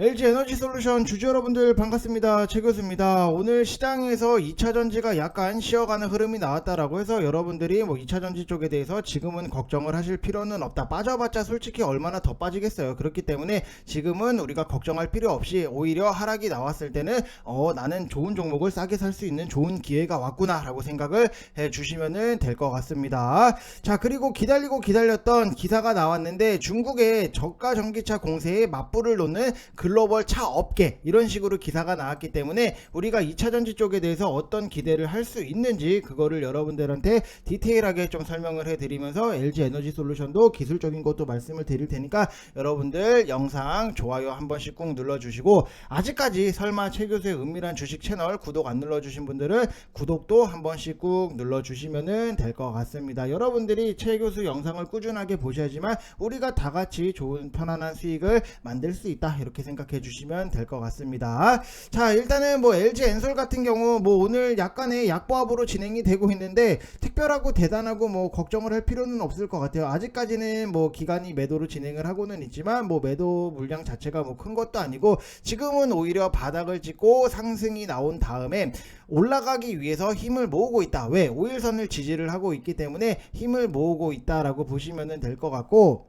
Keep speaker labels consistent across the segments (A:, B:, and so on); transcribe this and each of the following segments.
A: LG 에너지 솔루션 주주 여러분들 반갑습니다. 최 교수입니다. 오늘 시장에서 2차 전지가 약간 쉬어가는 흐름이 나왔다라고 해서 여러분들이 뭐 2차 전지 쪽에 대해서 지금은 걱정을 하실 필요는 없다. 빠져봤자 솔직히 얼마나 더 빠지겠어요. 그렇기 때문에 지금은 우리가 걱정할 필요 없이 오히려 하락이 나왔을 때는 어 나는 좋은 종목을 싸게 살 수 있는 좋은 기회가 왔구나라고 생각을 해 주시면은 될 것 같습니다. 자 그리고 기다리고 기다렸던 기사가 나왔는데 중국의 저가 전기차 공세에 맞불을 놓는 글로벌 차 업계 이런 식으로 기사가 나왔기 때문에 우리가 2차 전지 쪽에 대해서 어떤 기대를 할 수 있는지 그거를 여러분들한테 디테일하게 좀 설명을 해드리면서 LG 에너지 솔루션도 기술적인 것도 말씀을 드릴 테니까 여러분들 영상 좋아요 한 번씩 꾹 눌러주시고 아직까지 설마 최 교수의 은밀한 주식 채널 구독 안 눌러주신 분들은 구독도 한 번씩 꾹 눌러주시면은 될것 같습니다. 여러분들이 최 교수 영상을 꾸준하게 보셔야지만 우리가 다 같이 좋은 편안한 수익을 만들 수 있다 이렇게 생각 해 주시면 될 것 같습니다. 자 일단은 뭐 LG 엔솔 같은 경우 뭐 오늘 약간의 약보합으로 진행이 되고 있는데 특별하고 대단하고 뭐 걱정을 할 필요는 없을 것 같아요. 아직까지는 뭐 기간이 매도로 진행을 하고는 있지만 뭐 매도 물량 자체가 뭐 큰 것도 아니고 지금은 오히려 바닥을 찍고 상승이 나온 다음에 올라가기 위해서 힘을 모으고 있다. 왜? 5일선을 지지를 하고 있기 때문에 힘을 모으고 있다라고 보시면 될 것 같고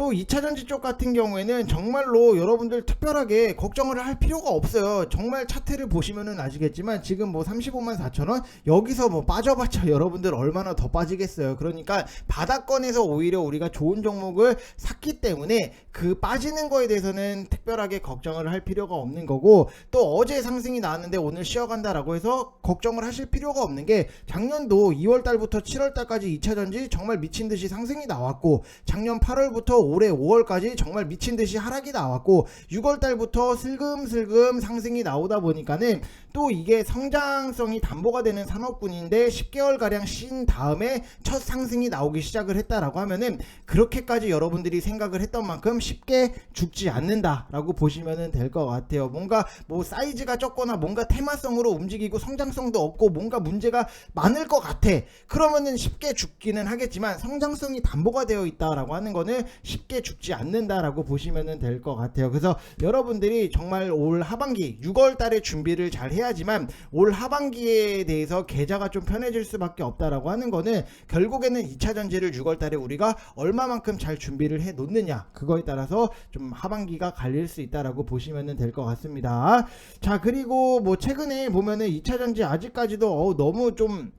A: 또 2차 전지 쪽 같은 경우에는 정말로 여러분들 특별하게 걱정을 할 필요가 없어요. 정말 차트를 보시면은 아시겠지만 지금 뭐 35만 4천 원 여기서 뭐 빠져봤자 여러분들 얼마나 더 빠지겠어요. 그러니까 바닥권에서 오히려 우리가 좋은 종목을 샀기 때문에 그 빠지는 거에 대해서는 특별하게 걱정을 할 필요가 없는 거고 또 어제 상승이 나왔는데 오늘 쉬어간다라고 해서 걱정을 하실 필요가 없는 게 작년도 2월 달부터 7월 달까지 2차 전지 정말 미친 듯이 상승이 나왔고 작년 8월부터 올해 5월까지 정말 미친 듯이 하락이 나왔고 6월 달부터 슬금슬금 상승이 나오다 보니까는 또 이게 성장성이 담보가 되는 산업군인데 10개월 가량 쉰 다음에 첫 상승이 나오기 시작을 했다라고 하면은 그렇게까지 여러분들이 생각을 했던 만큼 쉽게 죽지 않는다라고 보시면은 될것 같아요. 뭔가 뭐 사이즈가 적거나 뭔가 테마성으로 움직이고 성장성도 없고 뭔가 문제가 많을 것 같아. 그러면은 쉽게 죽기는 하겠지만 성장성이 담보가 되어 있다라고 하는 거는 쉽게 죽지 않는다라고 보시면은 될것 같아요. 그래서 여러분들이 정말 올 하반기 6월 달에 준비를 잘 해야지만 올 하반기에 대해서 계좌가 좀 편해질 수밖에 없다라고 하는 거는 결국에는 2차 전지를 6월 달에 우리가 얼마만큼 잘 준비를 해 놓느냐 그거에 따라서 좀 하반기가 갈릴 수 있다라고 보시면 될 것 같습니다. 자 그리고 뭐 최근에 보면은 2차 전지 아직까지도 어우, 너무 좀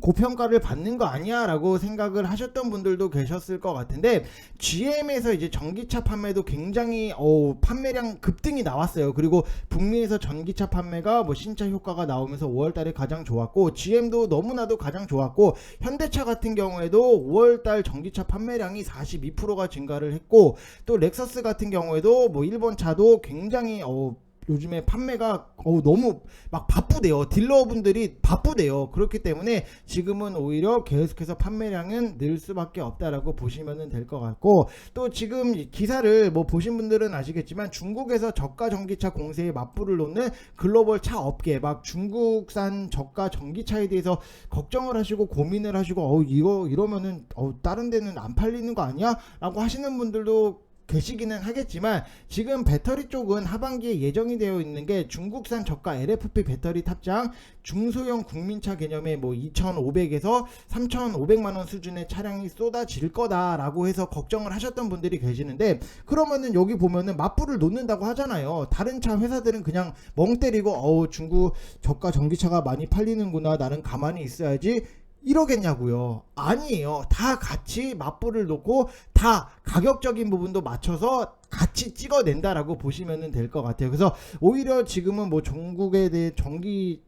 A: 고평가를 받는 거 아니야라고 생각을 하셨던 분들도 계셨을 것 같은데 GM에서 이제 전기차 판매도 굉장히 어 판매량 급등이 나왔어요. 그리고 북미에서 전기차 판매가 뭐 신차 효과가 나오면서 5월달에 가장 좋았고 GM도 너무나도 가장 좋았고 현대차 같은 경우에도 5월달 전기차 판매량이 42%가 증가를 했고 또 렉서스 같은 경우에도 뭐 일본 차도 굉장히 어 요즘에 판매가 어우 너무 막 바쁘대요. 딜러분들이 바쁘대요. 그렇기 때문에 지금은 오히려 계속해서 판매량은 늘 수밖에 없다라고 보시면 될 것 같고 또 지금 이 기사를 뭐 보신 분들은 아시겠지만 중국에서 저가 전기차 공세에 맞불을 놓는 글로벌 차 업계 막 중국산 저가 전기차에 대해서 걱정을 하시고 고민을 하시고 어 이거 이러면은 어 다른 데는 안 팔리는 거 아니야?라고 하시는 분들도 계시기는 하겠지만 지금 배터리 쪽은 하반기에 예정이 되어 있는 게 중국산 저가 LFP 배터리 탑장 중소형 국민차 개념의 뭐 2,500에서 3,500만 원 수준의 차량이 쏟아질 거다라고 해서 걱정을 하셨던 분들이 계시는데 그러면은 여기 보면은 맞불을 놓는다고 하잖아요. 다른 차 회사들은 그냥 멍 때리고 어우 중국 저가 전기차가 많이 팔리는구나 나는 가만히 있어야지 이러겠냐고요. 아니에요. 다 같이 맞불을 놓고 다 가격적인 부분도 맞춰서 같이 찍어낸다라고 보시면 될 것 같아요. 그래서 오히려 지금은 뭐 전국에 대해 전기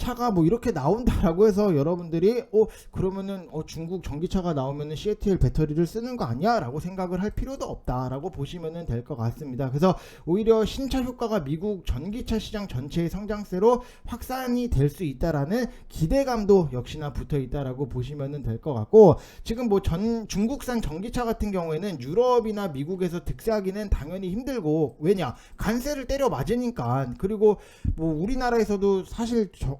A: 차가 뭐 이렇게 나온다라고 해서 여러분들이 어 그러면은 어 중국 전기차가 나오면은 CATL 배터리를 쓰는 거 아니야라고 생각을 할 필요도 없다라고 보시면은 될 것 같습니다. 그래서 오히려 신차 효과가 미국 전기차 시장 전체의 성장세로 확산이 될 수 있다라는 기대감도 역시나 붙어 있다라고 보시면은 될 것 같고 지금 뭐 전 중국산 전기차 같은 경우에는 유럽이나 미국에서 득세하기는 당연히 힘들고 왜냐? 관세를 때려 맞으니까. 그리고 뭐 우리나라에서도 사실 저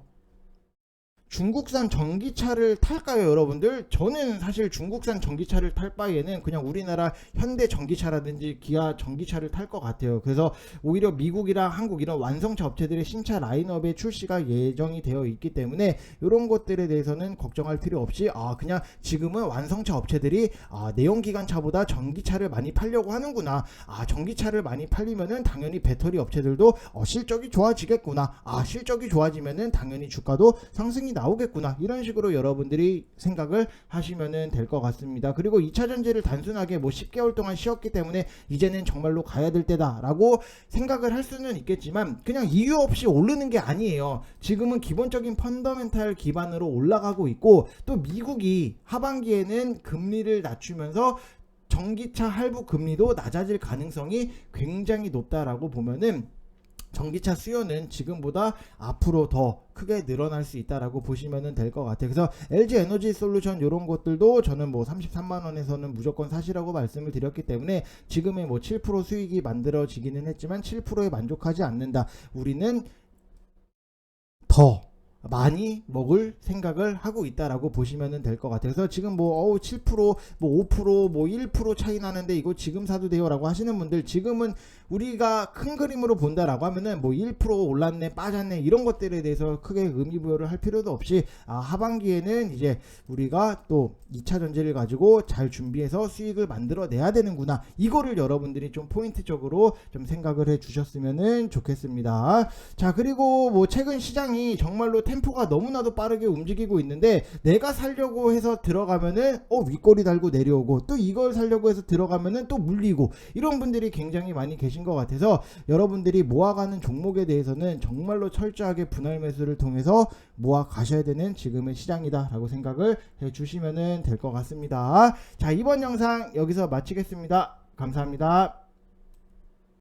A: 중국산 전기차를 탈까요, 여러분들? 저는 사실 중국산 전기차를 탈 바에는 그냥 우리나라 현대 전기차라든지 기아 전기차를 탈 것 같아요. 그래서 오히려 미국이랑 한국 이런 완성차 업체들의 신차 라인업의 출시가 예정이 되어 있기 때문에 이런 것들에 대해서는 걱정할 필요 없이 아 그냥 지금은 완성차 업체들이 아 내연기관차보다 전기차를 많이 팔려고 하는구나. 아 전기차를 많이 팔리면은 당연히 배터리 업체들도 어, 실적이 좋아지겠구나. 아 실적이 좋아지면은 당연히 주가도 상승이 나 오겠구나. 이런 식으로 여러분들이 생각을 하시면은 될것 같습니다. 그리고 2차 전지를 단순하게 뭐 10개월 동안 쉬었기 때문에 이제는 정말로 가야 될 때다라고 생각을 할 수는 있겠지만 그냥 이유 없이 오르는 게 아니에요. 지금은 기본적인 펀더멘탈 기반으로 올라가고 있고 또 미국이 하반기에는 금리를 낮추면서 전기차 할부 금리도 낮아질 가능성이 굉장히 높다라고 보면은 전기차 수요는 지금보다 앞으로 더 크게 늘어날 수 있다라고 보시면 될 것 같아요. 그래서 LG 에너지 솔루션 이런 것들도 저는 뭐 33만 원에서는 무조건 사시라고 말씀을 드렸기 때문에 지금의 뭐 7% 수익이 만들어지기는 했지만 7%에 만족하지 않는다. 우리는 더 많이 먹을 생각을 하고 있다라고 보시면 될 것 같아요. 그래서 지금 뭐 어우 7%, 뭐 5%, 뭐 1% 차이 나는데 이거 지금 사도 돼요라고 하시는 분들 지금은 우리가 큰 그림으로 본다라고 하면은 뭐 1% 올랐네, 빠졌네 이런 것들에 대해서 크게 의미 부여를 할 필요도 없이 아, 하반기에는 이제 우리가 또 2차 전지를 가지고 잘 준비해서 수익을 만들어 내야 되는구나. 이거를 여러분들이 좀 포인트적으로 좀 생각을 해 주셨으면 좋겠습니다. 자, 그리고 뭐 최근 시장이 정말로 템포가 너무나도 빠르게 움직이고 있는데 내가 살려고 해서 들어가면은 어 윗꼬리 달고 내려오고 또 이걸 살려고 해서 들어가면은 또 물리고 이런 분들이 굉장히 많이 계신 것 같아서 여러분들이 모아가는 종목에 대해서는 정말로 철저하게 분할 매수를 통해서 모아 가셔야 되는 지금의 시장이다라고 생각을 해 주시면은 될 것 같습니다. 자, 이번 영상 여기서 마치겠습니다. 감사합니다.